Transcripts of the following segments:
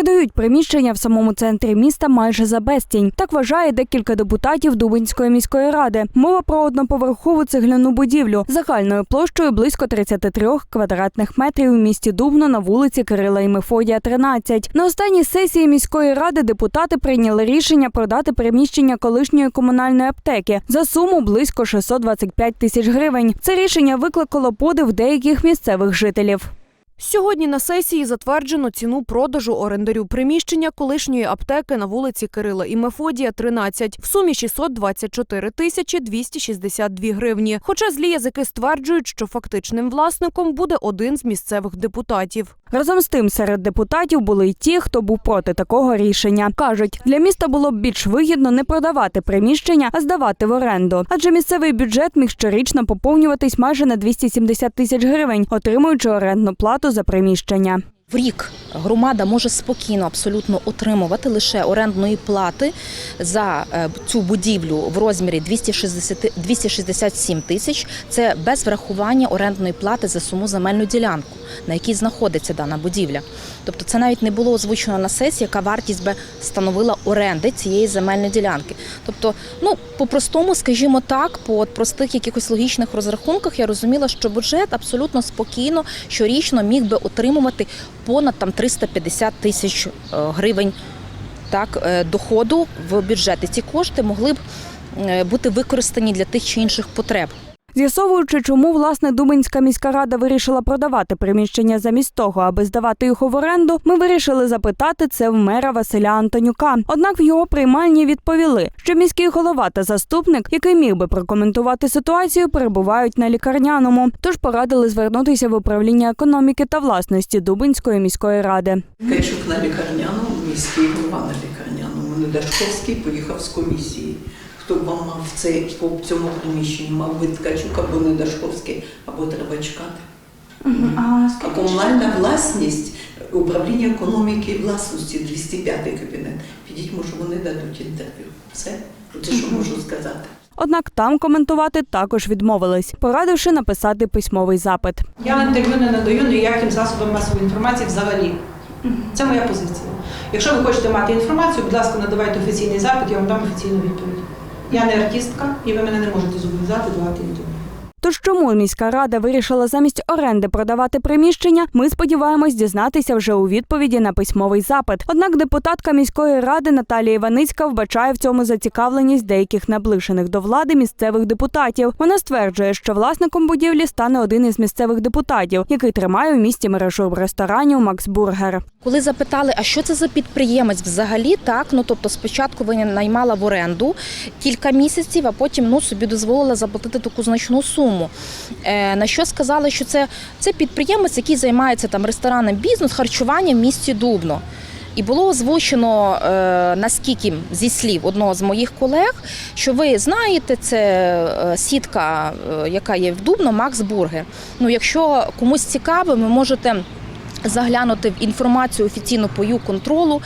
Продають приміщення в самому центрі міста майже за безцінь. Так вважає декілька депутатів Дубинської міської ради. Мова про одноповерхову цегляну будівлю загальною площею близько 33 квадратних метрів у місті Дубно на вулиці Кирила і Мефодія, 13. На останній сесії міської ради депутати прийняли рішення продати приміщення колишньої комунальної аптеки за суму близько 625 тисяч гривень. Це рішення викликало подив деяких місцевих жителів. Сьогодні на сесії затверджено ціну продажу орендарю приміщення колишньої аптеки на вулиці Кирила і Мефодія, 13, в сумі 624 тисячі 262 гривні. Хоча злі язики стверджують, що фактичним власником буде один з місцевих депутатів. Разом з тим, серед депутатів були й ті, хто був проти такого рішення. кажуть, для міста було б більш вигідно не продавати приміщення, а здавати в оренду. Адже місцевий бюджет міг щорічно поповнюватись майже на 270 тисяч гривень, отримуючи орендну плату за приміщення. В рік громада може спокійно абсолютно отримувати лише орендної плати за е, цю будівлю в розмірі 260, 267 тисяч. Це без врахування орендної плати за саму земельну ділянку, на якій знаходиться дана будівля. Тобто це навіть не було озвучено на сесії, яка вартість би становила оренди цієї земельної ділянки. Тобто, ну по-простому, скажімо так, по простих якихось логічних розрахунках я розуміла, що бюджет абсолютно спокійно щорічно міг би отримувати понад там 350 тисяч е, гривень так, е, доходу в бюджет. Ці кошти могли б е, бути використані для тих чи інших потреб. З'ясовуючи, чому власне Дубинська міська рада вирішила продавати приміщення замість того, аби здавати їх в оренду, ми вирішили запитати це в мера Василя Антонюка. Однак в його приймальні відповіли, що міський голова та заступник, який міг би прокоментувати ситуацію, перебувають на лікарняному. Тож порадили звернутися в управління економіки та власності Дубинської міської ради. Качук на лікарняному, міський голова на лікарняному. Недашковський поїхав з комісії. Хто б вам мав в цей по цьому приміщенні, мав би Ткачук або Недашковський, або треба чекати. А комунальна власність, управління економіки і власності, 205 кабінет. Підіть, може, вони дадуть інтерв'ю. Все, це що можу сказати. Однак там коментувати також відмовились, порадивши написати письмовий запит. Я інтерв'ю не надаю ніяким засобам масової інформації взагалі. Це моя позиція. Якщо ви хочете мати інформацію, будь ласка, надавайте офіційний запит, я вам дам офіційну відповідь. Я не артистка, і ви мене не можете зобов'язати давати інтерв'ю. Тож чому міська рада вирішила замість оренди продавати приміщення, ми сподіваємось дізнатися вже у відповіді на письмовий запит. Однак депутатка міської ради Наталія Іваницька вбачає в цьому зацікавленість деяких наближених до влади місцевих депутатів. Вона стверджує, що власником будівлі стане один із місцевих депутатів, який тримає у місті мережу ресторанів Макс. Коли запитали, а що це за підприємець взагалі, так ну тобто спочатку вона наймала в оренду кілька місяців, а потім ну собі дозволила заплатити таку значну суму. Е, на що сказали, що це, це підприємець, який займається там ресторанним бізнес, харчуванням в місті Дубно. І було озвучено е, наскільки зі слів одного з моїх колег, що ви знаєте, це е, сітка, яка є в Дубно, Макс Бургер. Ну, якщо комусь цікаво, ви можете. Заглянути в інформацію офіційно по ЮКонтролу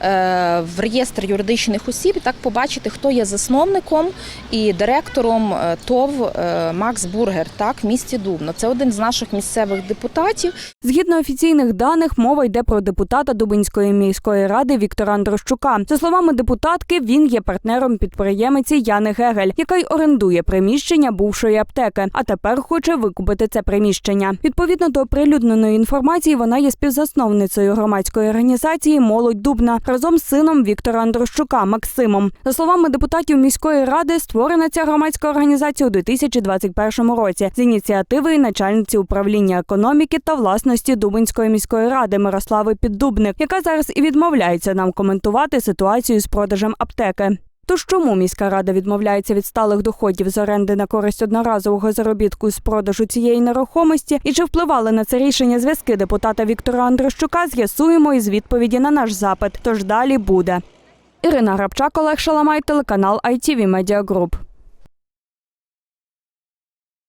е, в реєстр юридичних осіб так побачити, хто є засновником і директором е, ТОВ е, Макс Бургер, так в місті Дубно. Це один з наших місцевих депутатів. Згідно офіційних даних, мова йде про депутата Дубинської міської ради Віктора Андрощука. За словами депутатки, він є партнером підприємиці Яни Гегель, яка й орендує приміщення бувшої аптеки, а тепер хоче викупити це приміщення. Відповідно до оприлюдненої інформації, вона є співзасновницею громадської організації Молодь Дубна разом з сином Віктора Андрощука Максимом. За словами депутатів міської ради, створена ця громадська організація у 2021 році з ініціативи начальниці управління економіки та власності Дубинської міської ради Мирослави Піддубник, яка зараз і відмовляється нам коментувати ситуацію з продажем аптеки. Тож чому міська рада відмовляється від сталих доходів з оренди на користь одноразового заробітку з продажу цієї нерухомості і чи впливали на це рішення зв'язки депутата Віктора Андрощука, з'ясуємо із відповіді на наш запит. Тож далі буде. Ірина Грабчак, Олег Шаламай, телеканал ITV Media Group.